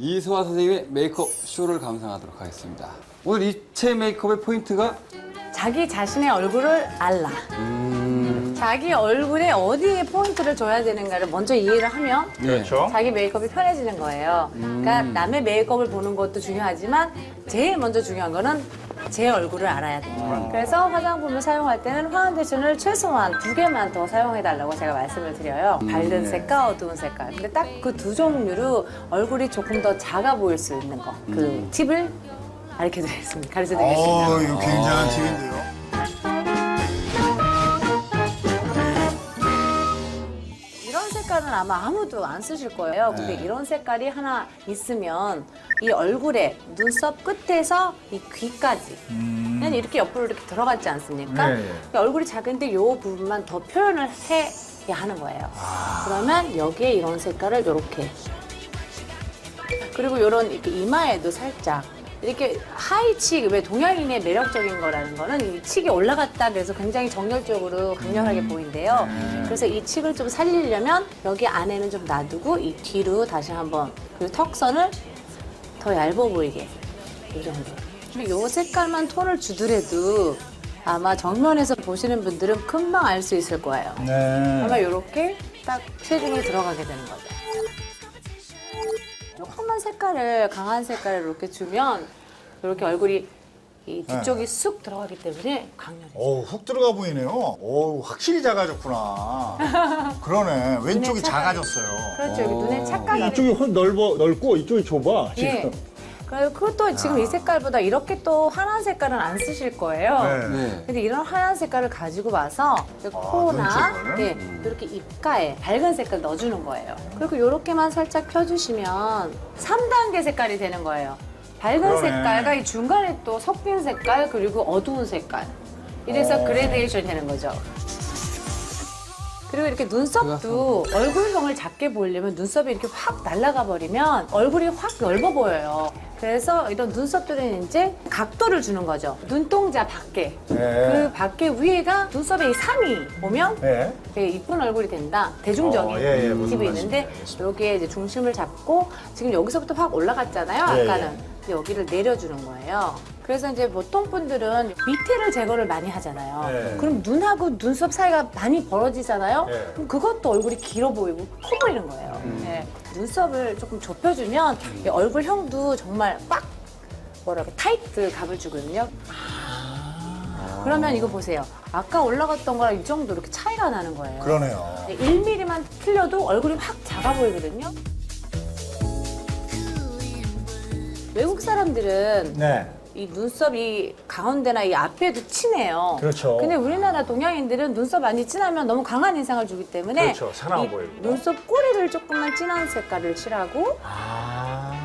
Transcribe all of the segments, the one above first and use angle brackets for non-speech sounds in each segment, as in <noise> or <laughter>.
이소아 선생님의 메이크업 쇼를 감상하도록 하겠습니다. 오늘 이체 메이크업의 포인트가 자기 자신의 얼굴을 알라. 음, 자기 얼굴에 어디에 포인트를 줘야 되는가를 먼저 이해를 하면 네. 그렇죠. 자기 메이크업이 편해지는 거예요. 그러니까 남의 메이크업을 보는 것도 중요하지만 제일 먼저 중요한 거는 제 얼굴을 알아야 돼요. 그래서 화장품을 사용할 때는 파운데이션을 최소한 두 개만 더 사용해 달라고 제가 말씀을 드려요. 밝은 색깔, 어두운 색깔. 근데 딱 그 두 종류로 얼굴이 조금 더 작아 보일 수 있는 거. 그 팁을 가르쳐 드리겠습니다. 가르쳐 드리겠습니다. 어, 이거 굉장한 팁인데요. 아마 아무도 안 쓰실 거예요. 근데 네. 이런 색깔이 하나 있으면 이 얼굴에 눈썹 끝에서 이 귀까지 그냥 이렇게 옆으로 이렇게 들어갔지 않습니까? 네, 네. 그러니까 얼굴이 작은데 이 부분만 더 표현을 해야 하는 거예요. 그러면 여기에 이런 색깔을 이렇게 그리고 이런 이렇게 이마에도 살짝 이렇게 하이칙 왜 동양인의 매력적인 거라는 거는 이 칙이 올라갔다 그래서 굉장히 정열적으로 강렬하게 보인대요. 그래서 이 칙을 좀 살리려면 여기 안에는 좀 놔두고 이 뒤로 다시 한번 그리고 턱선을 더 얇아 보이게 이 정도. 근데 이 색깔만 톤을 주더라도 아마 정면에서 보시는 분들은 금방 알 수 있을 거예요. 네. 아마 이렇게 딱 체중이 들어가게 되는 거죠. 조금만 색깔을 강한 색깔을 이렇게 주면 이렇게 얼굴이 이 뒤쪽이 쑥 들어가기 때문에 강렬해. 어우, 훅 들어가 보이네요. 어우, 확실히 작아졌구나. <laughs> 그러네. 왼쪽이 눈에 착각이- 작아졌어요. 그렇죠. 여기 눈에 착각이. 이쪽이 훨 넓어 넓고 이쪽이 좁아 지금. 예. 그리고 그것도 지금 이 색깔보다 이렇게 또 환한 색깔은 안 쓰실 거예요. 네. 네. 근데 이런 하얀 색깔을 가지고 와서 이렇게 코나 눈쪽을? 예, 이렇게 입가에 밝은 색깔 넣어주는 거예요. 그리고 이렇게만 살짝 펴주시면 3단계 색깔이 되는 거예요. 밝은 그러네. 색깔과 이 중간에 또 섞인 색깔 그리고 어두운 색깔. 이래서 어. 그레데이션이 되는 거죠. 그리고 이렇게 눈썹도 얼굴형을 작게 보이려면 눈썹이 이렇게 확 날아가 버리면 얼굴이 확 넓어 보여요. 그래서 이런 눈썹들은 이제 각도를 주는 거죠. 눈동자 밖에. 그 네. 밖에 위에가 눈썹에 이 산이 오면 네. 되게 이쁜 얼굴이 된다. 대중적인 어, 예, 예, 팁이 있는데. 여기에 이제 중심을 잡고 지금 여기서부터 확 올라갔잖아요. 예, 아까는. 예. 여기를 내려주는 거예요. 그래서 이제 보통 분들은 밑에를 제거를 많이 하잖아요. 네. 그럼 눈하고 눈썹 사이가 많이 벌어지잖아요. 네. 그럼 그것도 얼굴이 길어 보이고 커 보이는 거예요. 네. 눈썹을 조금 좁혀주면 이 얼굴형도 정말 빡 뭐라고 타이트 갑을 주거든요. 그러면 이거 보세요. 아까 올라갔던 거랑 이 정도 이렇게 차이가 나는 거예요. 그러네요. 1mm만 틀려도 얼굴이 확 작아 보이거든요. 외국 사람들은 네. 이 눈썹이 가운데나 이 앞에도 진해요. 그렇죠. 근데 우리나라 동양인들은 눈썹 많이 진하면 너무 강한 인상을 주기 때문에 그렇죠. 사나워 이 보이고. 눈썹 꼬리를 조금만 진한 색깔을 칠하고 아.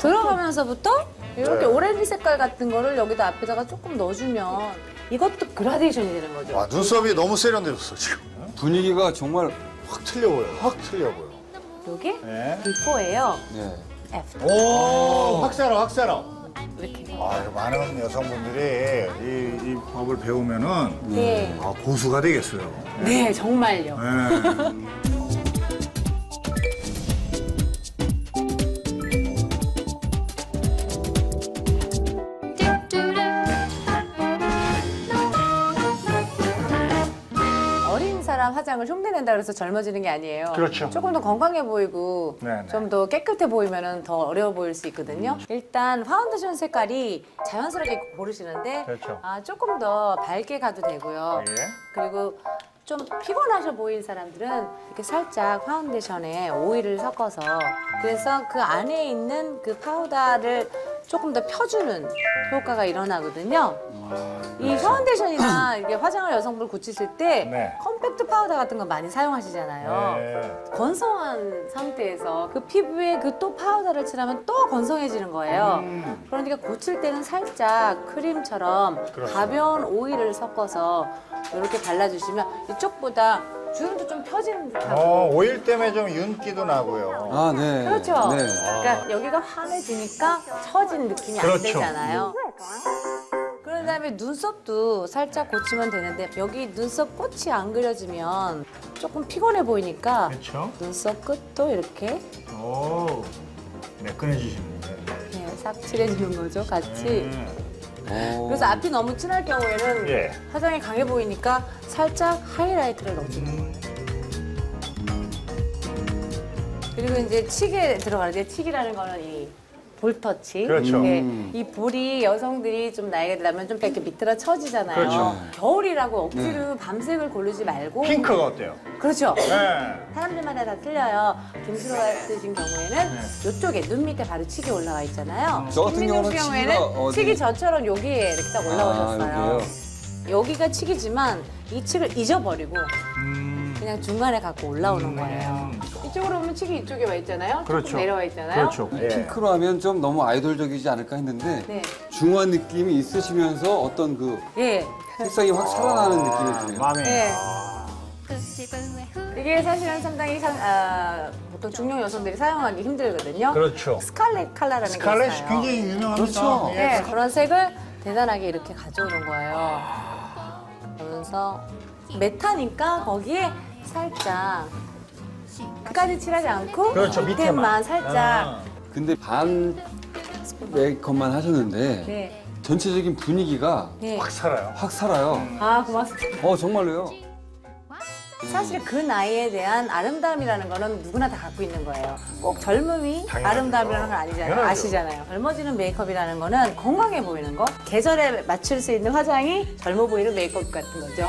들어가면서부터 이렇게 네. 오렌지 색깔 같은 거를 여기다 앞에다가 조금 넣어주면 이것도 그라데이션이 되는 거죠. 와, 눈썹이 너무 세련되었어, 지금. 분위기가 정말 확 틀려 보여. 확 틀려 보여. 이게 네. 비포예요. 네. 애프터. 오, 확 살아, 확 살아. 이렇게. 아, 많은 여성분들이 이, 이 법을 배우면은 네. 아, 고수가 되겠어요. 네, 정말요. 네. <laughs> 화장을 흉내낸다 그래서 젊어지는 게 아니에요. 그렇죠. 조금 더 건강해 보이고 네네. 좀더 깨끗해 보이면 더 어려워 보일 수 있거든요. 일단 파운데이션 색깔이 자연스럽게 고르시는데 그렇죠. 아, 조금 더 밝게 가도 되고요. 예. 그리고 좀 피곤하셔 보이는 사람들은 이렇게 살짝 파운데이션에 오일을 섞어서 그래서 그 안에 있는 그 파우더를 조금 더 펴주는 효과가 일어나거든요. 이 파운데이션이나 이게 화장을 여성분 고치실 때 네. 컴팩트 파우더 같은 거 많이 사용하시잖아요. 네. 건성한 상태에서 그 피부에 그 또 파우더를 칠하면 또 건성해지는 거예요. 음. 그러니까 고칠 때는 살짝 크림처럼 그렇죠. 가벼운 오일을 섞어서 이렇게 발라주시면 이쪽보다 주름도 좀 펴지는 듯하고 어, 오일 때문에 좀 윤기도 나고요. 아, 네. 그렇죠. 네. 그러니까 여기가 환해지니까 처진 느낌이 안 그렇죠. 되잖아요. 그런 다음에 눈썹도 살짝 고치면 되는데 여기 눈썹 꽃이 안 그려지면 조금 피곤해 보이니까 그렇죠. 눈썹 끝도 이렇게 오. 화끈해지시는 거예요. 네, 싹 칠해주는 거죠, 같이. 어. 그래서 앞이 너무 진할 경우에는 예. 화장이 강해 보이니까 살짝 하이라이트를 넣어주는 거예요. 그리고 이제 칙에 들어가는데 칙이라는 거는 이 볼터치. 그렇죠. 네, 음. 이 볼이 여성들이 좀 나이가 들면 좀 이렇게 밑으로 처지잖아요. 그렇죠. 겨울이라고 억지로 밤색을 고르지 말고. 핑크가 어때요? 그렇죠. 네. 사람들마다 다 틀려요. 김수로 같으신 경우에는 이쪽에 눈 밑에 바로 칙이 올라와 있잖아요. 저 같은 김민경 씨 경우는 경우에는 칙이가 어디- 칙이 저처럼 여기에 이렇게 딱 올라오셨어요. 아, 여기요? 여기가 칙이지만 이 칙을 잊어버리고 음. 그냥 중간에 갖고 올라오는 거예요. 이쪽으로 오면 칙이 이쪽에 와 있잖아요. 조금 그렇죠. 내려와 있잖아요. 그렇죠. 예. 핑크로 하면 좀 너무 아이돌적이지 않을까 했는데 네. 중후한 느낌이 있으시면서 어떤 그 예. 색상이 확 살아나는 느낌이 드네요. 마음에. 예. 아. 이게 사실은 상당히 상, 아, 보통 중년 여성들이 사용하기 힘들거든요. 그렇죠. 스칼렛 컬러라는 게 스칼렛이 있어요. 굉장히 유명합니다. 그렇죠. 예. 네, 그런 색을 대단하게 이렇게 가져오는 거예요. 그러면서 메타니까 거기에 살짝 끝까지 칠하지 않고 그렇죠, 밑에만. 살짝 아. 근데 반 메이크업만 하셨는데 네. 전체적인 분위기가 네. 확 살아요. 확 살아요. 아 고맙습니다. 어 정말로요. 사실 그 나이에 대한 아름다움이라는 거는 누구나 다 갖고 있는 거예요. 꼭 젊음이 당연하죠. 아름다움이라는 건 아니잖아요. 당연하죠. 아시잖아요. 젊어지는 메이크업이라는 거는 건강해 보이는 거. 계절에 맞출 수 있는 화장이 젊어 보이는 메이크업 같은 거죠.